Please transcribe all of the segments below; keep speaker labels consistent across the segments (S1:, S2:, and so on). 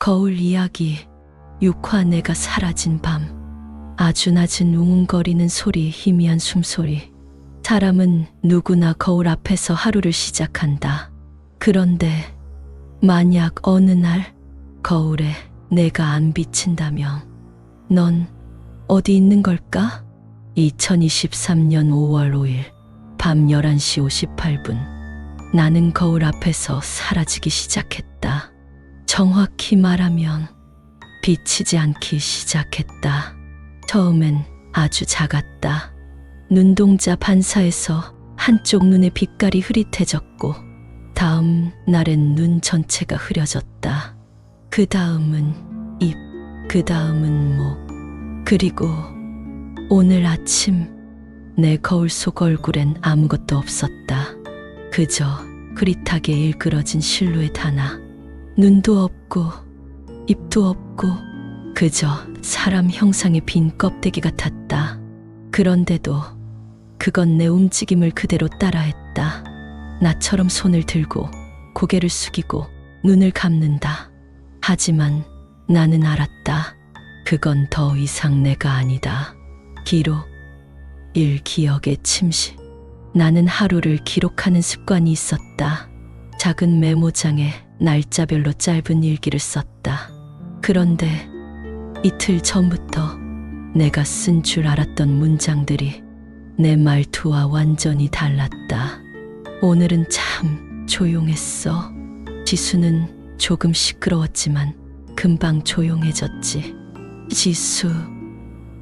S1: 거울 이야기 6화 내가 사라진 밤 아주 낮은 웅웅거리는 소리 희미한 숨소리 사람은 누구나 거울 앞에서 하루를 시작한다. 그런데 만약 어느 날 거울에 내가 안 비친다면 넌 어디 있는 걸까? 2023년 5월 5일 밤 11시 58분 나는 거울 앞에서 사라지기 시작했다. 정확히 말하면 비치지 않기 시작했다. 처음엔 아주 작았다. 눈동자 반사에서 한쪽 눈의 빛깔이 흐릿해졌고, 다음 날엔 눈 전체가 흐려졌다. 그 다음은 입, 그 다음은 목, 그리고 오늘 아침 내 거울 속 얼굴엔 아무것도 없었다. 그저 흐릿하게 일그러진 실루엣 하나. 눈도 없고 입도 없고 그저 사람 형상의 빈 껍데기 같았다. 그런데도 그건 내 움직임을 그대로 따라했다. 나처럼 손을 들고 고개를 숙이고 눈을 감는다. 하지만 나는 알았다. 그건 더 이상 내가 아니다. 기록, 일 기억의 침실. 나는 하루를 기록하는 습관이 있었다. 작은 메모장에 날짜별로 짧은 일기를 썼다. 그런데 이틀 전부터 내가 쓴 줄 알았던 문장들이 내 말투와 완전히 달랐다. 오늘은 참 조용했어. 지수는 조금 시끄러웠지만 금방 조용해졌지. 지수,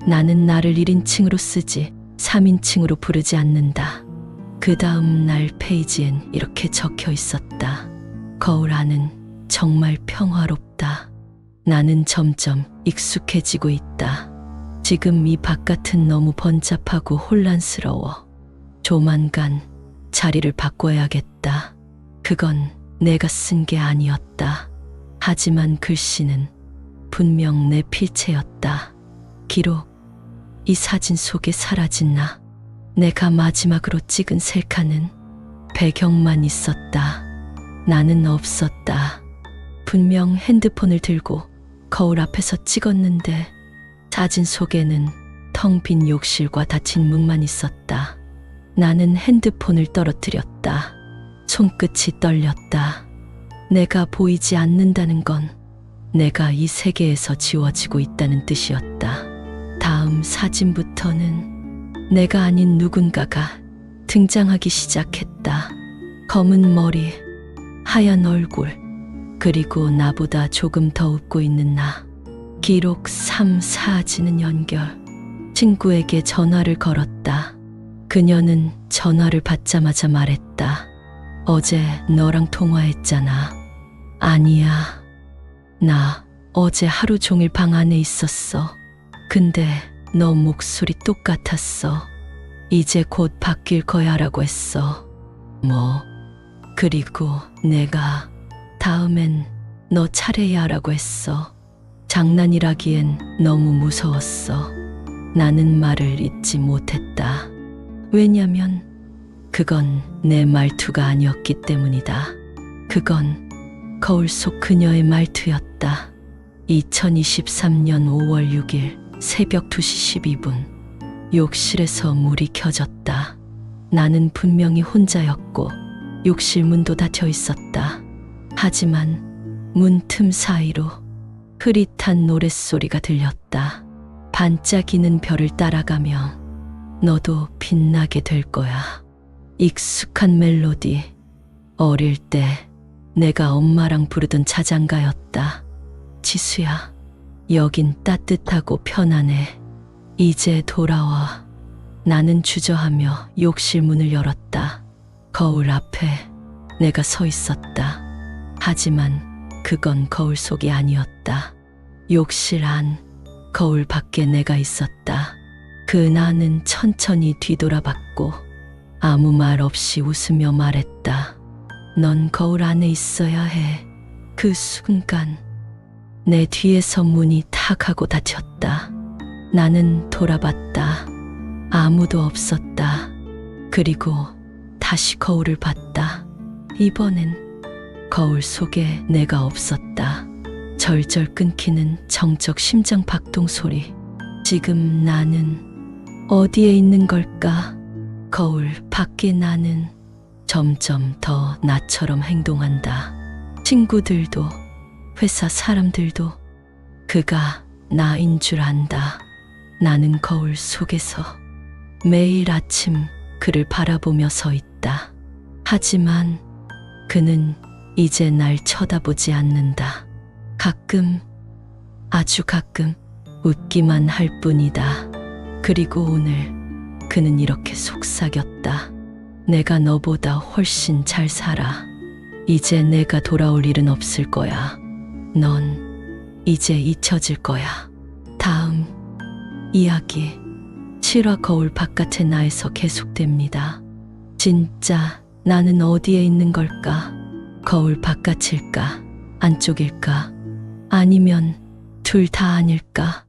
S1: 나는 나를 1인칭으로 쓰지 3인칭으로 부르지 않는다. 그 다음 날 페이지엔 이렇게 적혀 있었다. 거울 안은 정말 평화롭다. 나는 점점 익숙해지고 있다. 지금 이 바깥은 너무 번잡하고 혼란스러워. 조만간 자리를 바꿔야겠다. 그건 내가 쓴 게 아니었다. 하지만 글씨는 분명 내 필체였다. 기록, 이 사진 속에 사라진 나. 내가 마지막으로 찍은 셀카는 배경만 있었다. 나는 없었다. 분명 핸드폰을 들고 거울 앞에서 찍었는데 사진 속에는 텅 빈 욕실과 닫힌 문만 있었다. 나는 핸드폰을 떨어뜨렸다. 손끝이 떨렸다. 내가 보이지 않는다는 건 내가 이 세계에서 지워지고 있다는 뜻이었다. 다음 사진부터는 내가 아닌 누군가가 등장하기 시작했다. 검은 머리, 하얀 얼굴, 그리고 나보다 조금 더 웃고 있는 나. 기록 3, 4지는 연결. 친구에게 전화를 걸었다. 그녀는 전화를 받자마자 말했다. 어제 너랑 통화했잖아. 아니야. 나 어제 하루 종일 방 안에 있었어. 근데 너 목소리 똑같았어. 이제 곧 바뀔 거야 라고 했어. 뭐, 그리고 내가 다음엔 너 차례야 라고 했어. 장난이라기엔 너무 무서웠어. 나는 말을 잊지 못했다. 왜냐면 그건 내 말투가 아니었기 때문이다. 그건 거울 속 그녀의 말투였다. 2023년 5월 6일 새벽 2시 12분 욕실에서 물이 켜졌다. 나는 분명히 혼자였고 욕실 문도 닫혀 있었다. 하지만 문 틈 사이로 흐릿한 노랫소리가 들렸다. 반짝이는 별을 따라가며 너도 빛나게 될 거야. 익숙한 멜로디. 어릴 때 내가 엄마랑 부르던 자장가였다. 지수야, 여긴 따뜻하고 편안해. 이제 돌아와. 나는 주저하며 욕실 문을 열었다. 거울 앞에 내가 서 있었다. 하지만 그건 거울 속이 아니었다. 욕실 안, 거울 밖에 내가 있었다. 그 나는 천천히 뒤돌아봤고 아무 말 없이 웃으며 말했다. 넌 거울 안에 있어야 해. 그 순간 내 뒤에서 문이 탁 하고 닫혔다. 나는 돌아봤다. 아무도 없었다. 그리고 다시 거울을 봤다. 이번엔 거울 속에 내가 없었다. 절절 끊기는 정적 심장 박동 소리. 지금 나는 어디에 있는 걸까? 거울 밖에 나는 점점 더 나처럼 행동한다. 친구들도 회사 사람들도 그가 나인 줄 안다. 나는 거울 속에서 매일 아침 그를 바라보며 서 있다. 하지만 그는 이제 날 쳐다보지 않는다. 가끔, 아주 가끔 웃기만 할 뿐이다. 그리고 오늘 그는 이렇게 속삭였다. 내가 너보다 훨씬 잘 살아. 이제 내가 돌아올 일은 없을 거야. 넌 이제 잊혀질 거야. 다음 이야기. 실화 거울 바깥의 나에서 계속됩니다. 진짜 나는 어디에 있는 걸까? 거울 바깥일까? 안쪽일까? 아니면 둘 다 아닐까?